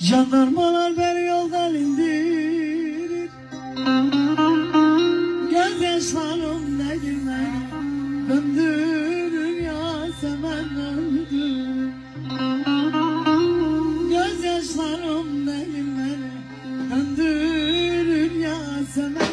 Jandarmalar beni yoldan indirir Gözyaşlarım ne gülmeyi Döndürür ya seven öldür Gözyaşlarım ne gülmeyi Döndürür ya seven